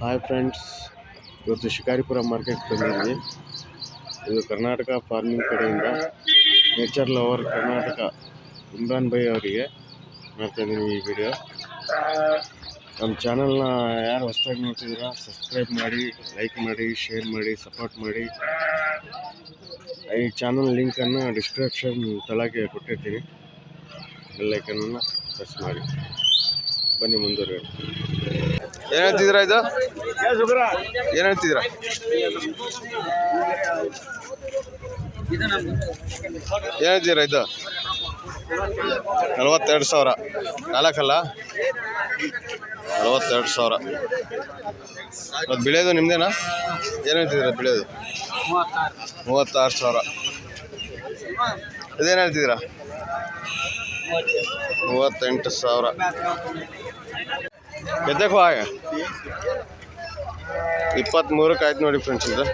Hi friends, ಇವತ್ತು Shikaripura market ಬಂದಿದ್ವಿ ಇದು ಕರ್ನಾಟಕ ಫಾರ್ಮಿಂಗ್ ಕಡೆಯಿಂದ nature lover Karnataka Imran by ಅವರಿಗೆ ಮಾಡ್ತಾ ಇದ್ದೀನಿ ಈ ವಿಡಿಯೋ ನಮ್ಮ ಚಾನಲ್ನ ಯಾರು ಹೊಸದಾಗಿ ನೋಡ್ತಿದ್ದೀರಾ ಸಬ್ಸ್ಕ್ರೈಬ್ ಮಾಡಿ ಲೈಕ್ ಮಾಡಿ ಶೇರ್ ಮಾಡಿ ಸಪೋರ್ಟ್ ಮಾಡಿ. ಈ ಚಾನಲ್ ಲಿಂಕನ್ನು ಡಿಸ್ಕ್ರಿಪ್ಷನ್ ತಳಗೆ ಕೊಟ್ಟಿರ್ತೀನಿ. ಲೈಕನ್ನು ಪ್ರೆಸ್ ಮಾಡಿ. ಬನ್ನಿ ಮುಂದುವರೆ. ಏನು ಹೇಳ್ತಿದ್ದೀರಾ ಇದು? ಏನು ಹೇಳ್ತಿದ್ದೀರಾ? ಏನು ಹೇಳ್ತೀರಾ ಇದು? ನಲವತ್ತೆರಡು ಸಾವಿರ. ನಾಲ್ಕಲ್ಲ? ನಲವತ್ತೆರಡು ಸಾವಿರ. ಅದು ಬೆಳೆಯೋದು ನಿಮ್ಮದೇನಾ ಏನು ಹೇಳ್ತಿದ್ದೀರಾ ಬೆಳೆಯೋದು ಮೂವತ್ತಾರು ಸಾವಿರ. ಇದೇನು ಹೇಳ್ತಿದ್ದೀರಾ? ಮೂವತ್ತೆಂಟು ಸಾವಿರ. ಎದ್ದಕ್ಕೆ ಹಾಗೆ ಇಪ್ಪತ್ತ್ಮೂರಕ್ಕೆ ಆಯ್ತು ನೋಡಿ ಫ್ರೆಂಡ್ಸ್ ಇದು.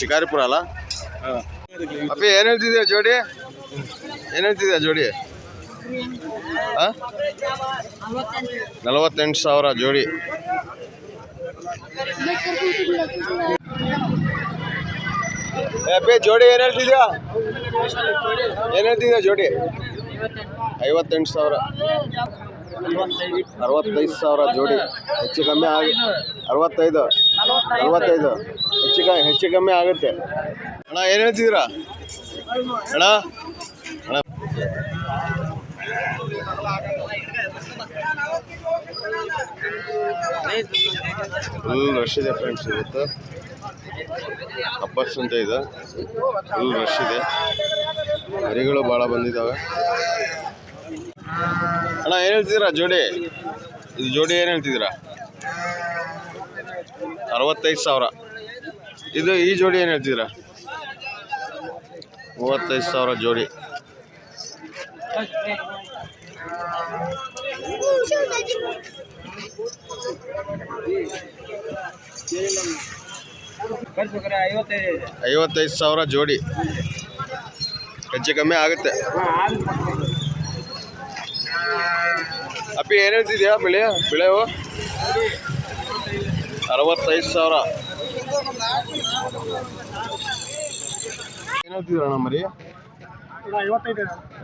ಶಿಕಾರಿಪುರ ಅಲ್ಲ? ಅಪ್ಪ, ಏನು ಹೇಳ್ತಿದ್ದೀಯ ಜೋಡಿ? ಏನು ಹೇಳ್ತಿದ್ಯಾ ಜೋಡಿ? ಹಾಂ ನಲವತ್ತೆಂಟು ಸಾವಿರ ಜೋಡಿ. ಅಪ್ಪಿ, ಜೋಡಿ ಏನು ಹೇಳ್ತಿದ್ಯಾ? ಏನು ಹೇಳ್ತಿದ್ಯಾ ಜೋಡಿ? ಐವತ್ತೆಂಟು ಸಾವಿರ. ಅರವತ್ತೈದು ಸಾವಿರ ಜೋಡಿ. ಹೆಚ್ಚು ಕಮ್ಮಿ ಆಗಿ ಅರವತ್ತೈದು. ಅರವತ್ತೈದು. ಹೆಚ್ಚು ಕ ಹೆಚ್ಚು ಕಮ್ಮಿ ಆಗುತ್ತೆ. ಅಣ್ಣ, ಏನು ಹೇಳ್ತಿದ್ದೀರಾ? ಅಣ್ಣ? ಅಣ್ಣ. ಫುಲ್ ರಶ್ ಇದೆ ಫ್ರೆಂಡ್ಸ್ ಇವತ್ತು. ಹಬ್ಬಸ್ ಅಂತ ಇದೆ. ಫುಲ್ ರಶ್ ಇದೆ. ಮರಿಗಳು ಭಾಳ ಬಂದಿದ್ದಾವೆ ಅಣ್ಣ, ಏನು ಹೇಳ್ತಿದ್ದೀರಾ ಜೋಡಿ? ಇದು ಜೋಡಿ ಏನು ಹೇಳ್ತಿದ್ದೀರಾ ಅರವತ್ತೈದು ಸಾವಿರ. ಇದು ಈ ಜೋಡಿ ಏನು ಹೇಳ್ತಿದ್ದೀರಾ ಮೂವತ್ತೈದು ಸಾವಿರ ಜೋಡಿ. ಐವತ್ತೈದು ಸಾವಿರ ಜೋಡಿ. ಹೆಚ್ಚು ಕಮ್ಮಿ ಆಗುತ್ತೆ. ಅಪ್ಪಿ ಏನು ಹೇಳ್ತಿದ್ಯಾ? ಬೆಳೆ ಬೆಳೆವು? ಅರವತ್ತೈದು ಸಾವಿರ. ಏನು ಹೇಳ್ತಿದ್ರ ಅಣ್ಣ ಮರಿ?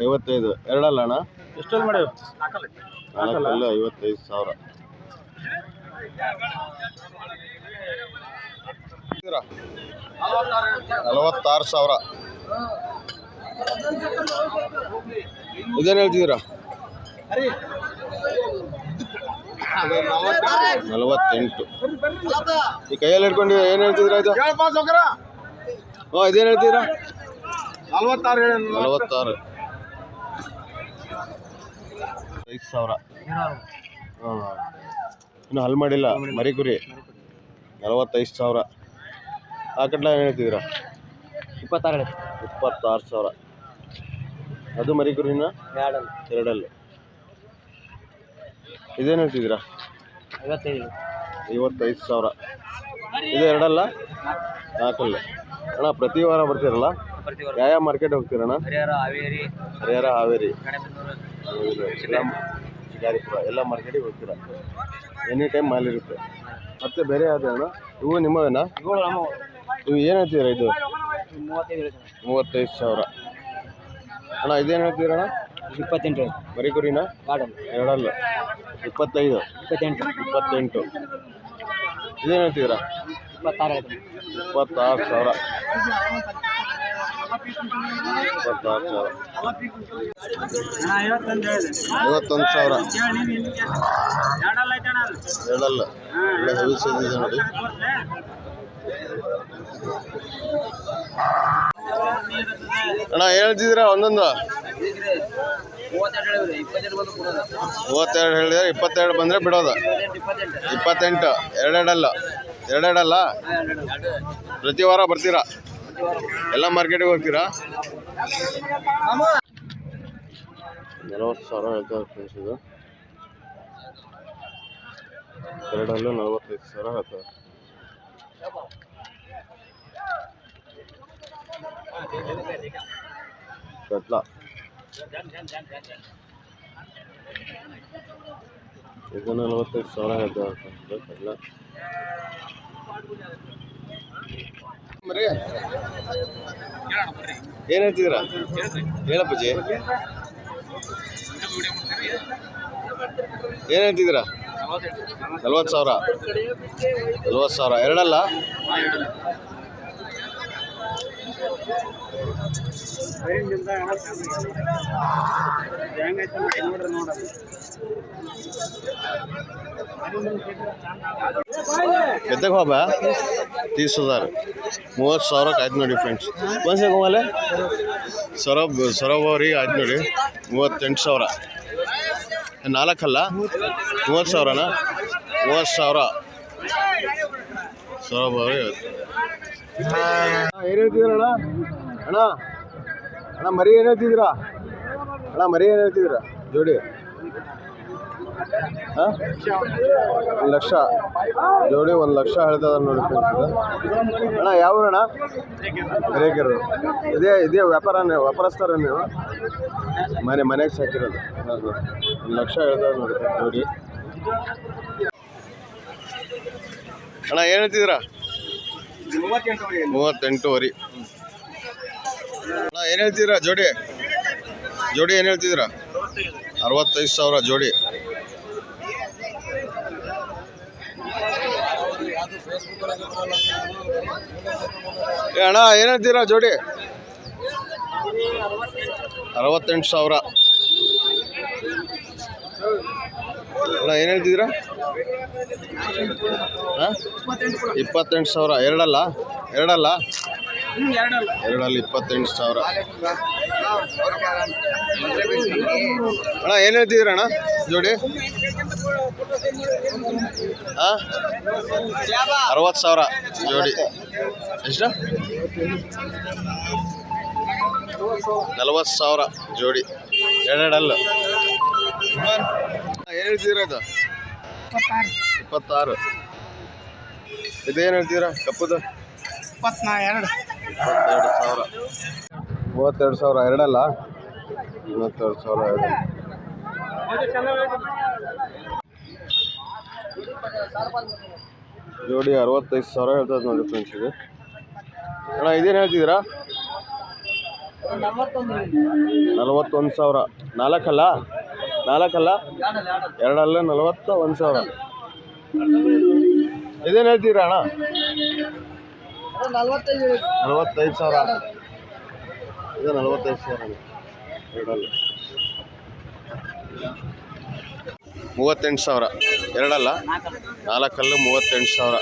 ಐವತ್ತೈದು. ಎರಡಲ್ಲ ಅಣ್ಣ? ಎಷ್ಟೊಂದು ಮಾಡಿ ನಾಲ್ಕಲ್ಲ. ಐವತ್ತೈದು ಸಾವಿರ. ನಲವತ್ತಾರು ಸಾವಿರ. ಇದೇನು ಹೇಳ್ತಿದ್ದೀರಾ? ನಲವತ್ತೆಂಟು. ಈ ಕೈಯಲ್ಲಿ ಹಿಡ್ಕೊಂಡು ಏನು ಹೇಳ್ತಿದ್ರ ಇದು? ಓ ಇದೇನು ಹೇಳ್ತಿದ್ದೀರಾ? ನಲವತ್ತಾರು ನಲವತ್ತಾರು. ಐದು ಸಾವಿರ. ಹಾಂ ಇನ್ನು ಹಲ್ ಮಾಡಿಲ್ಲ ಮರಿ ಕುರಿ ನಲವತ್ತೈದು ಸಾವಿರ. ಆ ಕಡ್ಲ ಏನು ಹೇಳ್ತಿದ್ದೀರಾ? ಇಪ್ಪತ್ತಾರು ಇಪ್ಪತ್ತಾರು ಸಾವಿರ. ಅದು ಮರಿ ಕುರಿನ ಎರಡಲ್ಲಿ. ಎರಡಲ್ಲಿ. ಇದೇನು ಹೇಳ್ತಿದ್ದೀರಾ? ಐವತ್ತೈದು. ಐವತ್ತೈದು ಸಾವಿರ. ಇದು ಎರಡಲ್ಲ? ನಾಲ್ಕಲ್ಲ. ಅಣ್ಣ ಪ್ರತಿ ವಾರ ಬರ್ತೀರಲ್ಲ? ಯಾವ ಯಾವ ಮಾರ್ಕೆಟ್ ಹೋಗ್ತೀರಣ್ಣ ಹರಿಹರ ಹಾವೇರಿ. ಹರಿಹರ ಹಾವೇರಿ. ಶಿಕಾರಿಪುರ ಎಲ್ಲ ಮಾರ್ಕೆಟಿಗೆ ಹೋಗ್ತೀರಾ? ಎನಿ ಟೈಮ್ ಮಾಲಿರುತ್ತೆ ಮತ್ತೆ ಬೇರೆ ಯಾವ್ದು ಅಣ್ಣ? ಇವು ನಿಮ್ಮವೇನಾ? ಇವು ಏನು ಹೇಳ್ತೀರಾ ಇದು? ಮೂವತ್ತೈದು ಸಾವಿರ. ಅಣ್ಣ ಇದೇನು ಹೇಳ್ತೀರಣ್ಣ ಇಪ್ಪತ್ತೆಂಟು ಮರಿ ಕುರಿನಾ ಎರಡಲ್ಲ. ಇಪ್ಪತ್ತೈದು. ಇಪ್ಪತ್ತೆಂಟು. ಇಪ್ಪತ್ತೆಂಟು. ಇದೇನು ಹೇಳ್ತೀರಾ ಇಪ್ಪತ್ತಾರು ಇಪ್ಪತ್ತಾರು ಸಾವಿರ. ಇಪ್ಪತ್ತಾರು ಸಾವಿರ. ಐವತ್ತೊಂದು ಸಾವಿರ. ಹೇಳಲ್ಲ ಒಳ್ಳೆ ಹೆವಿ ಸೈಜ್ ಇದೆ ನೋಡಿ. ಅಣ್ಣ ಹೇಳ್ತಿದ್ದೀರಾ ಒಂದೊಂದು? ಮೂವತ್ತೆರಡು ಹೇಳಿದ್ರಿ ಇಪ್ಪತ್ತೆರಡು ಬಂದರೆ ಬಿಡೋದು. ಇಪ್ಪತ್ತೆಂಟು ಎರಡೆರಡಲ್ಲ. ಎರಡೆರಡಲ್ಲ? ಪ್ರತಿ ವಾರ ಬರ್ತೀರಾ? ಎಲ್ಲ ಮಾರ್ಕೆಟಿಗೆ ಹೋಗ್ತೀರಾ? ನಲವತ್ತು ಸಾವಿರ ಹೇಳ್ತಾರೆ ಫ್ರೆಂಡ್ಸ್ ಇದು. ಎರಡಲ್ಲೂ ನಲವತ್ತೈದು ಸಾವಿರ ಹೇಳ್ತಾರೆ ಕಟ್ಲ. ಇದು ನಲವತ್ತೈದು ಸಾವಿರ ಮರಿ ಏನು ಹೇಳ್ತಿದ್ದೀರಾ? ಹೇಳಪ್ಪಜ್ಜಿ ಏನು ಹೇಳ್ತಿದ್ದೀರಾ? ನಲ್ವತ್ತು ಸಾವಿರ. ನಲ್ವತ್ತು ಸಾವಿರ. ಎರಡಲ್ಲ? ಎತ್ತಕ್ಕೆ ಹೋಗ ತೀಸ್ ಹಜಾರ್ ಮೂವತ್ತು ಸಾವಿರಕ್ಕೆ ಆಯ್ತು ನೋಡಿ ಫ್ರೆಂಡ್ಸ್ ಒಂದ್ಸಲ ಹೋಗಲ್ಲ ಸೊರಬ್ ಸೊರಬ್ ಅವ್ರಿಗೆ ಆಯ್ತು ನೋಡಿ. ಮೂವತ್ತೆಂಟು ಸಾವಿರ. ನಾಲ್ಕಲ್ಲ ಮೂವತ್ತು ಸಾವಿರನ? ಮೂವತ್ತು ಸಾವಿರ. ಸೊರಬ್ ಅವ್ರಿಗೆ ಅಣ್ಣ? ಅಣ್ಣ, ಮರಿ ಏನು ಹೇಳ್ತಿದ್ದೀರಾ? ಅಣ್ಣ, ಮರಿ ಏನು ಹೇಳ್ತಿದ್ದೀರಾ? ಜೋಡಿ. ಹಾಂ? ಒಂದು ಲಕ್ಷ. ಜೋಡಿ ಒಂದು ಲಕ್ಷ ಹೇಳ್ತಾ ನೋಡಿ ಅಣ್ಣ, ಯಾವ ಅಣ್ಣ ರೇಗರು ಇದೇ ಇದೇ ವ್ಯಾಪಾರ, ವ್ಯಾಪಾರಸ್ಥರ ನೀವು? ಮನೆ, ಮನೆಗೆ ಸಾಕಿರೋದು. ಒಂದು ಲಕ್ಷ ಹೇಳ್ತಾ ಇದಾರೆ ನೋಡಿ ಜೋಡಿ. ಅಣ್ಣ, ಏನು ಹೇಳ್ತಿದ್ದೀರಾ? ಮೂವತ್ತೆಂಟುವರೆ ಅಣ್ಣ ಏನು ಹೇಳ್ತಿದ್ದೀರಾ? ಜೋಡಿ. ಜೋಡಿ ಏನು ಹೇಳ್ತಿದ್ದೀರಾ? ಅರವತ್ತೈದು ಸಾವಿರ ಜೋಡಿ. ಅಣ್ಣ, ಏನು ಹೇಳ್ತೀರಾ ಜೋಡಿ? ಅರವತ್ತೆಂಟು ಸಾವಿರ. ಅಣ್ಣ, ಏನು ಇಪ್ಪತ್ತೆಂಟು ಸಾವಿರ. ಎರಡಲ್ಲ? ಎರಡಲ್ಲ? ಎರಡಲ್ಲಿ. ಇಪ್ಪತ್ತೆಂಟು ಸಾವಿರ. ಅಣ್ಣ ಏನು ಹೇಳ್ತಿದ್ದೀರಾ ಅಣ್ಣ ಜೋಡಿ? ಹಾಂ ಅರವತ್ತು ಸಾವಿರ ಜೋಡಿ. ಎಷ್ಟು? ನಲವತ್ತು ಸಾವಿರ ಜೋಡಿ. ಎರಡೆರಡಲ್ಲು. ಏನು ಹೇಳ್ತಿದ್ದೀರಾ ಇದು? ಇಪ್ಪತ್ತಾರು. ಇದೇನು ಹೇಳ್ತೀರಾ ಕಪ್ಪುದು? ಇಪ್ಪತ್ನಾಲ್ಕು ಮೂವತ್ತೆರಡು ಸಾವಿರ. ಮೂವತ್ತೆರಡು ಸಾವಿರ ಎರಡಲ್ಲ? ಮೂವತ್ತೆರಡು ಸಾವಿರ ಎರಡು ಜೋಡಿ ಅರವತ್ತೈದು ಸಾವಿರ ಹೇಳ್ತದೆ ನೋಡಿ ಫ್ರೆಂಡ್ಸ್ ಇದು. ಅಣ್ಣ, ಇದೇನು ಹೇಳ್ತಿದ್ದೀರಾ? ನಲವತ್ತೊಂದು ಸಾವಿರ. ನಾಲ್ಕಲ್ಲ? ನಾಲ್ಕಲ್ಲ? ಎರಡಲ್ಲ, ನಲವತ್ತ, ಒಂದು ಸಾವಿರ. ಇದೇನು ಹೇಳ್ತೀರಾ ಅಣ್ಣ? ನಲ್ವತ್ತೈದು ಸಾವಿರ. ಇದು ನಲವತ್ತೈದು ಸಾವಿರ ಎರಡಲ್ಲ. ಮೂವತ್ತೆಂಟು ಸಾವಿರ. ಎರಡಲ್ಲ? ನಾಲ್ಕಲ್ಲು ಮೂವತ್ತೆಂಟು ಸಾವಿರ.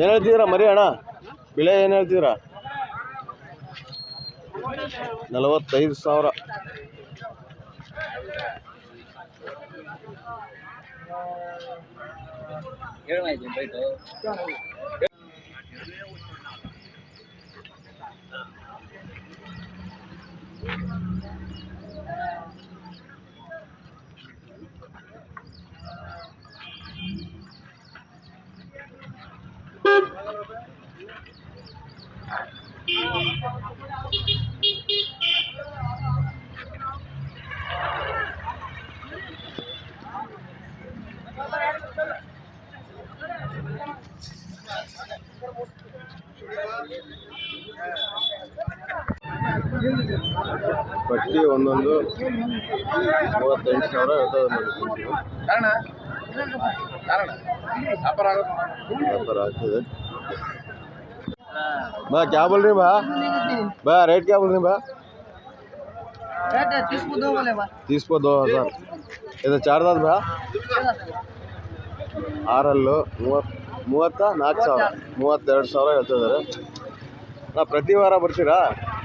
ಏನು ಹೇಳ್ತಿದ್ದೀರಾ ಮರಿ ಅಣ್ಣ? ಬೆಳೆ ಏನು ಹೇಳ್ತಿದ್ದೀರಾ? ನಲವತ್ತೈದು ಸಾವಿರ. ಬಟ್ಟಿ ಒಂದೊಂದು ಮೂವತ್ತೆಂಟು ಸಾವಿರ ಹೇಳ್ತದೆ ನೋಡಿ ಕಾರಣ ಕಾರಣ ವ್ಯಾಪಾರ ಆಗ್ತದೆ ಬಾ ಕ್ಯಾಬಲ್ರಿ ಬಾ ಬಾ ರೇಟ್ ರೀ ಬಾ తీసుకోదు సార్ ఏదో చార్దాదు బా ఆర్ఎల్ ಮೂವತ್ತು ಮೂವತ್ತು ನಾಲ್ಕು ಸಾವಿರ. ಮೂವತ್ತೆರಡು ಸಾವಿರ ಹೇಳ್ತಿದ್ದಾರೆ ನಾ ಪ್ರತಿ ವಾರ ಬರ್ತೀರಾ?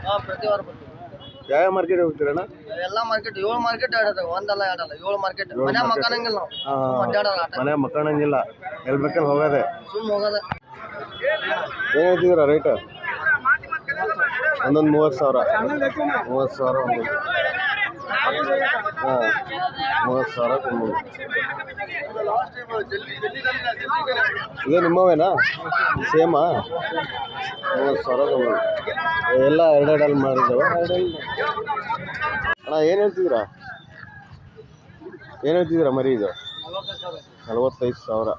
ಹಾಂ ಪ್ರತಿ ವಾರ ಬರ್ತೀವಿ. ಯಾವ ಮಾರ್ಕೆಟ್ ಹೋಗ್ತೀರಣ್ಣ? ಎಲ್ಲ ಮಾರ್ಕೆಟ್ ಏಳು ಮಾರ್ಕೆಟ್ ಆಡೋದು ಒಂದಲ್ಲ ಎರಡಲ್ಲ. ಏಳು ಮಾರ್ಕೆಟ್ ಏಳು ಮನೆ market. ಮಕ್ಕಳಂಗಿಲ್ಲ ನಾವು. ಹಾಂ ಅಡ್ಡಾಡಲ್ಲ ಆಟ. ಮನೆ ಮಕ್ಕಳಂಗಿಲ್ಲ. ಎಲ್ಲಿ ಬೇಕಲ್ಲಿ ಹೋಗೋದೆ. ಸುಮ್ಮ ಹೋಗೋದ. ಏನು ಹೇಳ್ತಿದ್ದೀರಾ ರೇಟ್ ಒಂದೊಂದು ಮೂವತ್ತು ಸಾವಿರ. ಮೂವತ್ತು ಸಾವಿರ ಒಂದು ಹಾಂ ಮೂವತ್ತು ಸಾವಿರ ಒಂದೊಂದು. ಇದು ನಿಮ್ಮವೇನಾ? ಸೇಮಾ? ಎಲ್ಲ ಎರಡೆರಡಲ್ಲಿ ಮಾಡಿದ್ದಾವೆ? ಅಣ್ಣ, ಏನು ಹೇಳ್ತಿದ್ದೀರಾ? ಏನು ಹೇಳ್ತಿದ್ದೀರಾ ಮರಿ ಇದು? ನಲವತ್ತೈದು ಸಾವಿರ.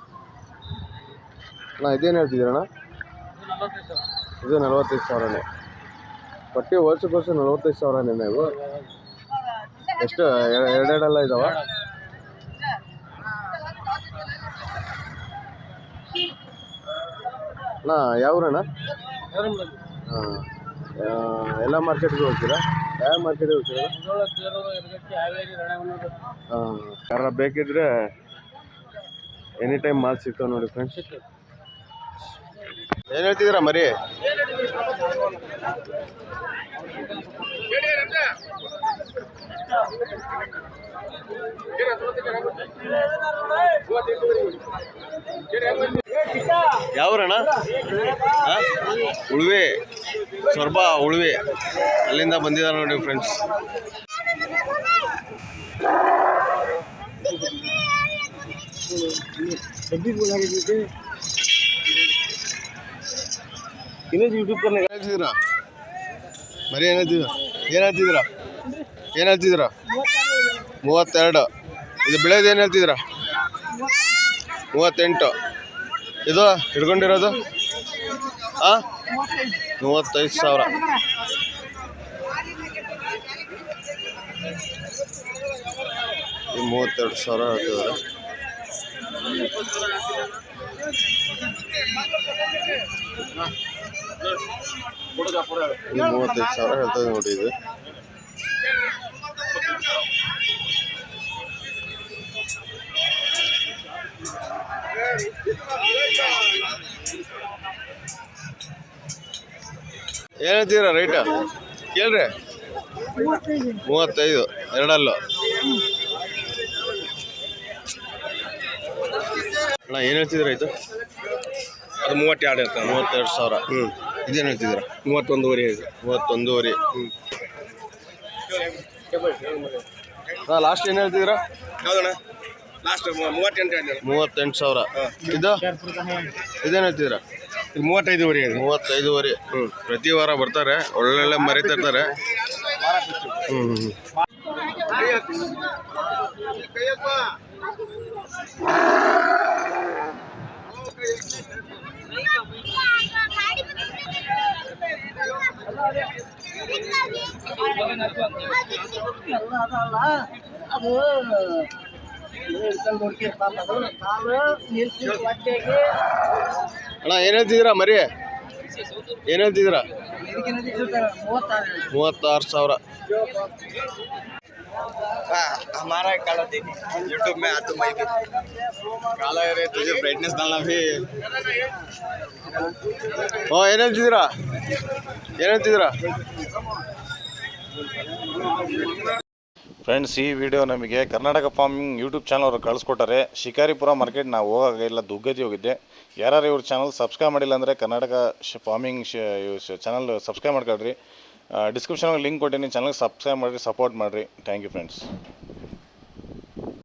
ಅಣ್ಣ, ಇದೇನು ಹೇಳ್ತಿದ್ದೀರಣ್ಣ ಇದು ನಲವತ್ತೈದು ಸಾವಿರನೇ. ಪಟ್ಟಿ ವರ್ಷಕ್ಕೋಸ್ಕರ ನಲವತ್ತೈದು ಸಾವಿರನೇ ಇವು? ಎಷ್ಟು ಎರಡೆರಡಲ್ಲ ಇದಾವ? ಅಣ್ಣ ಯಾವ್ರಣ್ಣ? ಹಾಂ. ಎಲ್ಲ ಮಾರ್ಕೆಟ್ಗೆ ಹೋಗ್ತೀರಾ? ಯಾವ ಮಾರ್ಕೆಟ್ಗೆ ಹೋಗ್ತೀರಾ? ಹಾಂ. ಯಾರ ಬೇಕಿದ್ರೆ ಎನಿ ಟೈಮ್ ಮಾಲ್ ಸಿಗ್ತಾವೆ ನೋಡಿ ಫ್ರೆಂಡ್ಸ್ ಏನು ಹೇಳ್ತಿದ್ದೀರಾ ಮರಿ? ಯಾವ್ರಣ್ಣ? ಹಾಂ ಉಳುವೆ. ಸ್ವರ್ಬ ಉಳುವೆ. ಅಲ್ಲಿಂದ ಬಂದಿದ್ದಾರೆ ನೋಡಿ ಫ್ರೆಂಡ್ಸ್ ಯೂಟ್ಯೂಬ್ ಮರಿ ಏನಾಯ್ತಿದ್ರ ಏನಾಯ್ತಿದ್ರ ಏನು ಹೇಳ್ತಿದ್ದೀರಾ? ಏನು ಹೇಳ್ತಿದ್ದೀರಾ? ಮೂವತ್ತೆರಡು. ಇದು ಬೆಳೆದು ಏನು ಹೇಳ್ತಿದ್ದೀರಾ? ಮೂವತ್ತೆಂಟು. ಇದು ಹಿಡ್ಕೊಂಡಿರೋದು? ಹಾಂ ಮೂವತ್ತೈದು ಸಾವಿರ. ಮೂವತ್ತೆರಡು ಸಾವಿರ ಮೂವತ್ತೈದು ಸಾವಿರ ಹೇಳ್ತದೆ ನೋಡಿ ಏನು ರೈಟ ರೈಟ್ ಕೇಳ್ರಿ. ಮೂವತ್ತೈದು ಎರಡಲ್ಲು. ಅಣ್ಣ ಏನು ಹೇಳ್ತಿದ್ರ ಇದು? ಅದು ಮೂವತ್ತೆರಡು ಇರ್ತಾನೆ ಮೂವತ್ತೆರಡು ಸಾವಿರ. ಹ್ಞೂ ಇದೇನು ಹೇಳ್ತಿದ್ರ ಮೂವತ್ತೊಂದುವರೆ ಇದೆ. ಮೂವತ್ತೊಂದೂವರೆ. ಹಾಂ ಲಾಸ್ಟ್ ಏನು ಹೇಳ್ತಿದ್ದೀರಾ? ಹೌದಣ್ಣ ಲಾಸ್ಟ್ ಮೂವತ್ತೆಂಟು ಸಾವಿರ. ಇದು? ಇದೇನು ಹೇಳ್ತಿದ್ರ ಇದು ಮೂವತ್ತೈದುವರೆ ಇದೆ. ಮೂವತ್ತೈದುವರೆ. ಪ್ರತಿ ವಾರ ಬರ್ತಾರೆ. ಒಳ್ಳೊಳ್ಳೆ ಮರಿ ತರ್ತಾರೆ ಹ್ಞೂ ಹ್ಞೂ ಅದು ಅಣ್ಣ ಏನು ಹೇಳ್ತಿದ್ದೀರಾ ಮರಿ ಏನು ಹೇಳ್ತಿದ್ದೀರಾ ಇದಕ್ಕಿನ್ನೊಂದು ಇರ್ತಾರೆ, ಮೂವತ್ತಾರು ಮೂವತ್ತಾರು ಸಾವಿರ हमारा काला देखी यूट्यूब में आते मैं भी काला है तुझे ब्राइटनेस डालना भी ಹ್ಞೂ ಏನು ಹೇಳ್ತಿದ್ದೀರಾ ಏನು ಹೇಳ್ತಿದ್ದೀರಾ ಫ್ರೆಂಡ್ಸ್ ಈ ವಿಡಿಯೋ ನಮಗೆ ಕರ್ನಾಟಕ ಫಾರ್ಮಿಂಗ್ ಯೂಟ್ಯೂಬ್ ಚಾನಲ್ ಅವರು ಕಳಿಸ್ಕೊಟ್ಟಾರೆ. ಶಿಕಾರಿಪುರ ಮಾರ್ಕೆಟ್ ನಾವು ಹೋಗಾಗ ಇಲ್ಲ ದುಗ್ಗತಿ ಹೋಗಿದ್ದೆ. ಯಾರು ಇವ್ರ ಚಾನಲ್ ಸಬ್ಸ್ಕ್ರೈಬ್ ಮಾಡಿಲ್ಲ ಅಂದರೆ ಕರ್ನಾಟಕ ಫಾರ್ಮಿಂಗ್ ಚಾನಲ್ ಸಬ್ಸ್ಕ್ರೈಬ್ ಮಾಡ್ಕೊಳ್ರಿ. ಡಿಸ್ಕ್ರಿಪ್ಷನಲ್ಲಿ ಲಿಂಕ್ ಕೊಟ್ಟಿನಿ ಚಾನಲ್ಗೆ ಸಬ್ಸ್ಕ್ರೈಬ್ ಮಾಡಿರಿ ಸಪೋರ್ಟ್ ಮಾಡಿರಿ. Thank you friends